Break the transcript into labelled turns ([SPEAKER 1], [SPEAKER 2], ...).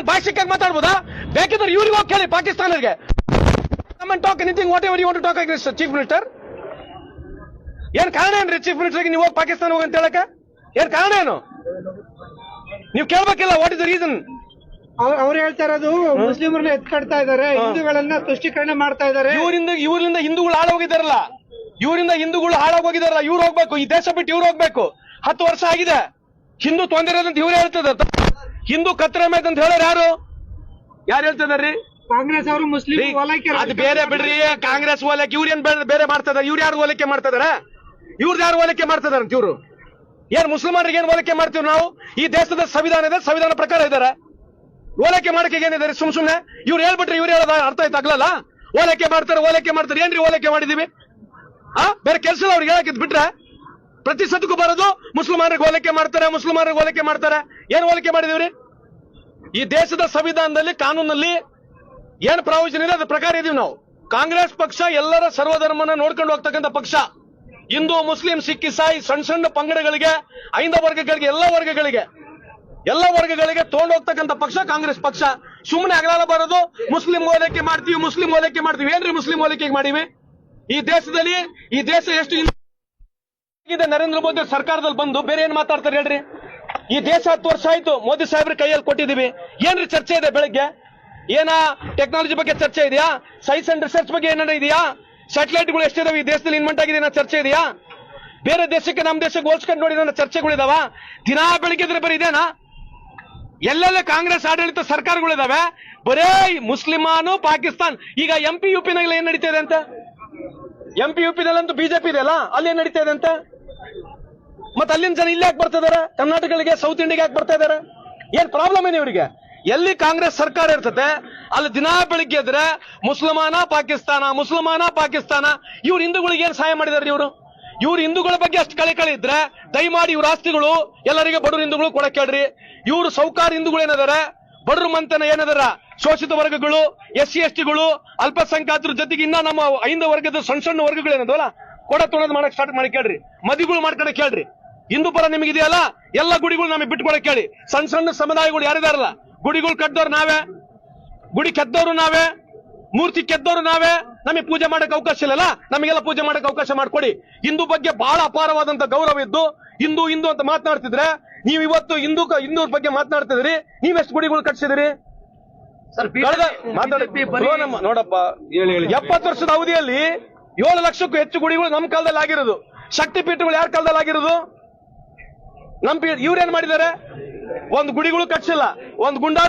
[SPEAKER 1] ಏನ್ ಭಾಷಿಕಾಗಿ ಮಾತಾಡ್ಬೋದಾ? ಬೇಕಿದ್ರೆ ಇವ್ರಿಗೆ ಹೋಗಿ ಕೇಳಿ ಪಾಕಿಸ್ತಾನಿಗೆ talk anything whatever you want talk against chief minister ಏನ್ ಕಾರಣ ಏನ್ರಿ ಚೀಫ್ ಮಿನಿಸ್ಟರ್ಗೆ ನೀವು ಹೋಗಿ ಪಾಕಿಸ್ತಾನ ಹೋಗಿ ಅಂತ ಹೇಳಕ ಏನ್ ಕಾರಣ ಏನು? ನೀವು ಕೇಳ್ಬೇಕಿಲ್ಲ ವಾಟ್ ಇಸ್ ದ ರೀಸನ್
[SPEAKER 2] ಅವ್ರು ಹೇಳ್ತಾ ಇರೋದು ಮುಸ್ಲಿಮರನ್ನ ಎತ್ಕಡ್ತಾ ಇದಾರೆ ಹಿಂದೂಗಳನ್ನ ತುಷ್ಟೀಕರಣ ಮಾಡ್ತಾ ಇದಾರೆ
[SPEAKER 1] ಇವರಿಂದ ಇವರಿಂದ ಹಿಂದೂಗಳು ಹಾಳಾಗೋಗಿದಾರಲ್ಲ ಇವರಿಂದ ಹಿಂದೂಗಳು ಹಾಳಾಗೋಗಿದಾರಲ್ಲ ಇವ್ರು ಹೋಗ್ಬೇಕು ಈ ದೇಶ ಬಿಟ್ಟು ಇವ್ರು ಹೋಗ್ಬೇಕು. ಹತ್ತು ವರ್ಷ ಆಗಿದೆ. ಹಿಂದೂ ತೊಂದರೆ ಇರೋದಂತ ಇವ್ರು ಹೇಳ್ತದ ಹಿಂದೂ ಕತ್ತರ ಮೇತ್ ಅಂತ ಹೇಳೋರು ಯಾರು? ಯಾರು ಹೇಳ್ತಿದಾರ್ರಿ
[SPEAKER 2] ಕಾಂಗ್ರೆಸ್ ಅವರು ಮುಸ್ಲಿಂ ಓಲೈಕೆ
[SPEAKER 1] ಅದು ಬೇರೆ ಬಿಡ್ರಿ ಕಾಂಗ್ರೆಸ್ ಓಲೈಕೆ ಇವ್ರ ಏನ್ ಬೇರೆ- ಮಾಡ್ತದ ಇವ್ರು ಯಾರು ಓಲೈಕೆ ಮಾಡ್ತದಾರ? ಇವ್ರದ್ದು ಯಾರು ಓಲೈಕೆ ಮಾಡ್ತದಾರ ಅಂತ ಇವ್ರು? ಏನ್ ಮುಸಲ್ಮಾನರಿಗೆ ಏನ್ ಓಲೈಕೆ ಮಾಡ್ತೀವಿ ನಾವು? ಈ ದೇಶದ ಸಂವಿಧಾನ ಇದೆ ಸಂವಿಧಾನ ಪ್ರಕಾರ ಇದಾರ. ಓಲೈಕೆ ಮಾಡಕ್ಕೆ ಏನಿದ್ದಾರೆ ಸುಮ್ ಸುಮ್ನೆ. ಇವ್ರು ಹೇಳ್ಬಿಟ್ರಿ ಇವ್ರು ಹೇಳೋದ ಅರ್ಥ ಆಯ್ತು? ಆಗ್ಲಲ್ಲ ಓಲೈಕೆ ಮಾಡ್ತಾರೆ ಓಲೈಕೆ ಮಾಡ್ತಾರೆ. ಏನ್ರಿ ಓಲೈಕೆ ಮಾಡಿದೀವಿ? ಆ ಬೇರೆ ಕೆಲಸ ಅವ್ರಿಗೆ ಹೇಳಕ್ಕಿದ್ ಬಿಟ್ರೆ ಪ್ರತಿ ಸದಕ್ಕೂ ಬರೋದು ಮುಸಲ್ಮಾನರಿಗೆ ಹೋಲಿಕೆ ಮಾಡ್ತಾರೆ ಮುಸಲ್ಮಾನರಿಗೆ ಹೋಲಿಕೆ ಮಾಡ್ತಾರೆ. ಏನ್ ಹೋಲಿಕೆ ಮಾಡಿದೀವ್ರಿ? ಈ ದೇಶದ ಸಂವಿಧಾನದಲ್ಲಿ ಕಾನೂನಲ್ಲಿ ಏನ್ ಪ್ರಾವಿಷನ್ ಇದೆ? ಅದ್ರ ಪ್ರಕಾರ ಇದೀವಿ ನಾವು. ಕಾಂಗ್ರೆಸ್ ಪಕ್ಷ ಎಲ್ಲರ ಸರ್ವಧರ್ಮನ ನೋಡ್ಕೊಂಡು ಹೋಗ್ತಕ್ಕಂಥ ಪಕ್ಷ. ಹಿಂದೂ, ಮುಸ್ಲಿಂ, ಸಿಖ್, ಇಸಾಯಿ ಸಣ್ಣ ಸಣ್ಣ ಪಂಗಡಗಳಿಗೆ, ಐಂದ ವರ್ಗಗಳಿಗೆ, ಎಲ್ಲ ವರ್ಗಗಳಿಗೆ ಎಲ್ಲ ವರ್ಗಗಳಿಗೆ ತಗೊಂಡು ಹೋಗ್ತಕ್ಕಂಥ ಪಕ್ಷ ಕಾಂಗ್ರೆಸ್ ಪಕ್ಷ. ಸುಮ್ಮನೆ ಅಗಲಾಲ ಬರೋದು, ಮುಸ್ಲಿಂ ಓಲೈಕೆ ಮಾಡ್ತೀವಿ, ಮುಸ್ಲಿಂ ಓಲೈಕೆ ಮಾಡ್ತೀವಿ. ಏನ್ರಿ ಮುಸ್ಲಿಂ ಓಲೈಕೆ ಮಾಡಿವಿ? ಈ ದೇಶದಲ್ಲಿ, ಈ ದೇಶ ಎಷ್ಟು ನರೇಂದ್ರ ಮೋದಿ ಸರ್ಕಾರದಲ್ಲಿ ಬಂದು ಬೇರೆ ಏನ್ ಮಾತಾಡ್ತಾರೆ ಹೇಳ್ರಿ? ಈ ದೇಶ ಹತ್ತು ವರ್ಷ ಆಯ್ತು, ಮೋದಿ ಸಾಹೇಬ್ರ ಕೈಯಲ್ಲಿ ಕೊಟ್ಟಿದ್ದೀವಿ. ಏನ್ರಿ ಚರ್ಚೆ ಇದೆ ಬೆಳಗ್ಗೆ? ಏನ ಟೆಕ್ನಾಲಜಿ ಬಗ್ಗೆ ಚರ್ಚೆ ಇದೆಯಾ? ಸೈನ್ಸ್ ಅಂಡ್ ರಿಸರ್ಚ್ ಬಗ್ಗೆ ಏನಾರ ಇದೆಯಾ? ಸ್ಯಾಟಲೈಟ್ಗಳು ಎಷ್ಟಿದಾವೆ? ಈ ದೇಶದಲ್ಲಿ ಇನ್ವೆಂಟ್ ಆಗಿದೆ ಚರ್ಚೆ ಇದೆಯಾ? ಬೇರೆ ದೇಶಕ್ಕೆ ನಮ್ಮ ದೇಶಕ್ಕೆ ಹೋಲ್ಸ್ಕೊಂಡು ನೋಡಿದ ಚರ್ಚೆಗಳಿದಾವ ದಿನಾ ಬೆಳಗ್ಗೆ ಬರೀ ಇದೇನಾ? ಎಲ್ಲೆಲ್ಲ ಕಾಂಗ್ರೆಸ್, ಆಡಳಿತ ಸರ್ಕಾರಗಳಿದಾವೆ ಬರೇ ಮುಸ್ಲಿಮಾನು ಪಾಕಿಸ್ತಾನ್. ಈಗ ಎಂ ಪಿ ಯು ಪಿನಾಗೆಲ್ಲ ಏನ್ ನಡೀತಾ ಇದೆ ಅಂತ? ಎಂ ಪಿ ಯು ಪಿನಲ್ಲಂತೂ ಬಿಜೆಪಿ ಇದೆಯಲ್ಲ ಅಲ್ಲಿ ಏನ್ ನಡೀತಾ ಇದೆ ಅಂತ? ಮತ್ತೆ ಅಲ್ಲಿನ ಜನ ಇಲ್ಲಿ ಯಾಕೆ ಬರ್ತಾ ಇದಾರೆ? ಕರ್ನಾಟಕಗಳಿಗೆ ಸೌತ್ ಇಂಡಿಯಾಗೆ ಯಾಕೆ ಬರ್ತಾ ಇದಾರೆ? ಏನ್ ಪ್ರಾಬ್ಲಮ್ ಏನು ಇವರಿಗೆ? ಎಲ್ಲಿ ಕಾಂಗ್ರೆಸ್ ಸರ್ಕಾರ ಇರ್ತದೆ, ಅಲ್ಲಿ ದಿನಾ ಬೆಳಿಗ್ಗೆ ಎದ್ರೆ ಮುಸಲ್ಮಾನ ಪಾಕಿಸ್ತಾನ ಮುಸಲ್ಮಾನ ಪಾಕಿಸ್ತಾನ, ಇವ್ರು ಹಿಂದೂಗಳಿಗೆ ಏನ್ ಸಹಾಯ ಮಾಡಿದಾರೆ ಇವರು? ಇವ್ರು ಹಿಂದೂಗಳ ಬಗ್ಗೆ ಅಷ್ಟು ಕಳೆ ಕಳೆ ಇದ್ರೆ ದಯಮಾಡಿ ಇವ್ರ ಆಸ್ತಿಗಳು ಎಲ್ಲರಿಗೆ ಬಡವರು ಹಿಂದೂಗಳು ಕೊಡಕ್ ಹೇಳ್ರಿ ಇವ್ರು ಸೌಕಾರ ಹಿಂದೂಗಳು ಏನದಾರ? ಬಡರು ಮಂತನ ಏನದಾರ? ಶೋಷಿತ ವರ್ಗಗಳು ಎಸ್ ಸಿ ಎಸ್ ಟಿಗಳು ಅಲ್ಪಸಂಖ್ಯಾತರ ಜೊತೆಗೆ ಇನ್ನ ನಮ್ಮ ಐದು ವರ್ಗದ ಸಣ್ಣ ಸಣ್ಣ ವರ್ಗಗಳು ಏನದವಲ್ಲ ಕೊಡ ತೊಳದ್ ಮಾಡಕ್ ಸ್ಟಾರ್ಟ್ ಮಾಡಿ ಕೇಳ್ರಿ. ಮದಿಗಳು ಮಾಡ್ಕೊಳಕ್ ಕೇಳ್ರಿ. ಹಿಂದೂ ಪರ ನಿಮಗಿದೆಯಲ್ಲ? ಎಲ್ಲ ಗುಡಿಗಳು ನಮಗೆ ಬಿಟ್ಕೊಳಕ್ ಹೇಳಿ. ಸಣ್ಣ ಸಣ್ಣ ಸಮುದಾಯಗಳು ಯಾರಿದಾರಲ್ಲ? ಗುಡಿಗಳು ಕಟ್ಟದವ್ರು ನಾವೇ? ಗುಡಿ ಕೆದ್ದವ್ರು ನಾವೇ? ಮೂರ್ತಿ ಕೆದ್ದವ್ರು ನಾವೇ? ನಮಗೆ ಪೂಜೆ ಮಾಡಕ್ಕೆ ಅವಕಾಶ ಇಲ್ಲಲ್ಲ? ನಮಗೆಲ್ಲ ಪೂಜೆ ಮಾಡಕ್ಕೆ ಅವಕಾಶ ಮಾಡ್ಕೊಡಿ. ಹಿಂದೂ ಬಗ್ಗೆ ಬಹಳ ಅಪಾರವಾದಂತ ಗೌರವ ಇದ್ದು ಹಿಂದೂ ಹಿಂದೂ ಅಂತ ಮಾತನಾಡ್ತಿದ್ರೆ ನೀವು ಇವತ್ತು ಹಿಂದೂ ಹಿಂದೂರ ಬಗ್ಗೆ ಮಾತನಾಡ್ತಿದ್ರಿ ನೀವೆಷ್ಟು ಗುಡಿಗಳು ಕಟ್ಸಿದಿರಿ ನೋಡಪ್ಪ ಎಪ್ಪತ್ತು ವರ್ಷದ ಅವಧಿಯಲ್ಲಿ ಏಳು ಲಕ್ಷಕ್ಕೂ ಹೆಚ್ಚು ಗುಡಿಗಳು ನಮ್ಮ ಕಾಲದಲ್ಲಿ ಆಗಿರೋದು. ಶಕ್ತಿ ಪೀಠಗಳು ಯಾರ ಕಾಲದಲ್ಲಿ ಆಗಿರೋದು? ನಮ್ ಇವ್ರೇನ್ ಮಾಡಿದ್ದಾರೆ? ಒಂದು ಗುಡಿಗಳು ಕಟ್ಸಿಲ್ಲ ಒಂದು ಗುಂಡ